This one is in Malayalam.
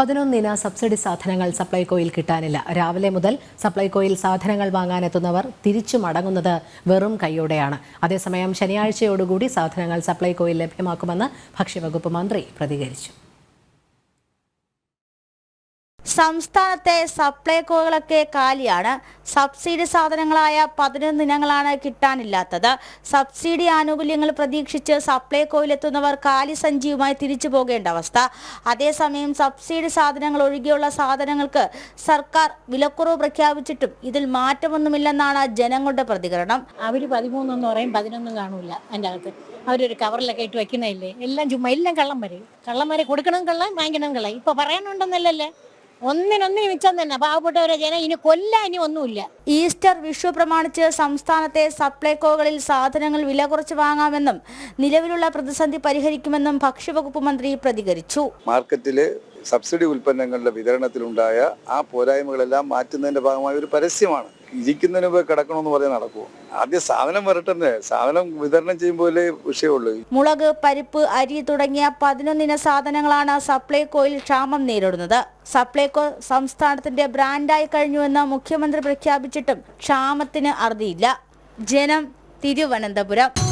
പതിനൊന്നിന് സബ്സിഡി സാധനങ്ങൾ സപ്ലൈകോയിൽ കിട്ടാനില്ല. രാവിലെ മുതൽ സപ്ലൈകോയിൽ സാധനങ്ങൾ വാങ്ങാനെത്തുന്നവർ തിരിച്ചു മടങ്ങുന്നത് വെറും കൈയോടെയാണ്. അതേസമയം ശനിയാഴ്ചയോടുകൂടി സാധനങ്ങൾ സപ്ലൈകോയിൽ ലഭ്യമാക്കുമെന്ന് ഭക്ഷ്യവകുപ്പ് മന്ത്രി പ്രതികരിച്ചു. സംസ്ഥാനത്തെ സപ്ലൈകോകളൊക്കെ കാലിയാണ്. സബ്സിഡി സാധനങ്ങളായ പതിനൊന്ന് ഇനങ്ങളാണ് കിട്ടാനില്ലാത്തത്. സബ്സിഡി ആനുകൂല്യങ്ങൾ പ്രതീക്ഷിച്ച് സപ്ലൈകോയിലെത്തുന്നവർ കാലി സഞ്ചിയുമായി തിരിച്ചു പോകേണ്ട അവസ്ഥ. അതേസമയം സബ്സിഡി സാധനങ്ങൾ ഒഴികെയുള്ള സാധനങ്ങൾക്ക് സർക്കാർ വിലക്കുറവ് പ്രഖ്യാപിച്ചിട്ടും ഇതിൽ മാറ്റമൊന്നുമില്ലെന്നാണ് ജനങ്ങളുടെ പ്രതികരണം. അവർ പതിമൂന്നെന്ന് പറയും പതിനൊന്നും കാണൂല അതിന്റെ അകത്ത്. അവരൊരു കവറിലൊക്കെ ഇട്ട് വെക്കുന്നതല്ലേ? എല്ലാം ചുമ്മാ എല്ലാം കള്ളം വരെ കള്ളം വരെ കൊടുക്കണം കള്ളം വാങ്ങിക്കണം കള്ളം ഇപ്പൊ പറയാനുണ്ടെന്നല്ലല്ലേ? ഒന്നിനൊന്നിന് മിച്ചം തന്നെ. പാവപ്പെട്ടവരെ ജനം ഇനി കൊല്ലാൻ ഇനി ഒന്നുമില്ല. ഈസ്റ്റർ വിഷു പ്രമാണിച്ച് സംസ്ഥാനത്തെ സപ്ലൈകോകളിൽ സാധനങ്ങൾ വില കുറച്ച് വാങ്ങാമെന്നും നിലവിലുള്ള പ്രതിസന്ധി പരിഹരിക്കുമെന്നും ഭക്ഷ്യവകുപ്പ് മന്ത്രി പ്രതികരിച്ചു. മാർക്കറ്റിലെ സബ്സിഡി ഉൽപ്പന്നങ്ങളുടെ വിതരണത്തിലുണ്ടായ ആ പോരായ്മകളെല്ലാം മാറ്റുന്നതിന്റെ ഭാഗമായ ഒരു പരസ്യമാണ്. ഇരിക്കുന്നതിന് മുമ്പ് കിടക്കണമെന്ന് പറയാൻ നടക്കുമോ ആദ്യം സാധനം വരട്ടെ സാധനം വിതരണം ചെയ്യുമ്പോഴേ വിഷയമുള്ളൂ മുളക് പരിപ്പ് അരി തുടങ്ങിയ പതിനൊന്നിന സാധനങ്ങളാണ് സപ്ലൈകോയിൽ ക്ഷാമം നേരിടുന്നത്. സപ്ലൈകോ സംസ്ഥാനത്തിന്റെ ബ്രാൻഡായി കഴിഞ്ഞുവെന്ന് മുഖ്യമന്ത്രി പ്രഖ്യാപിച്ചിട്ടും ക്ഷാമത്തിന് അറുതിയില്ല. ജനം തിരുവനന്തപുരം.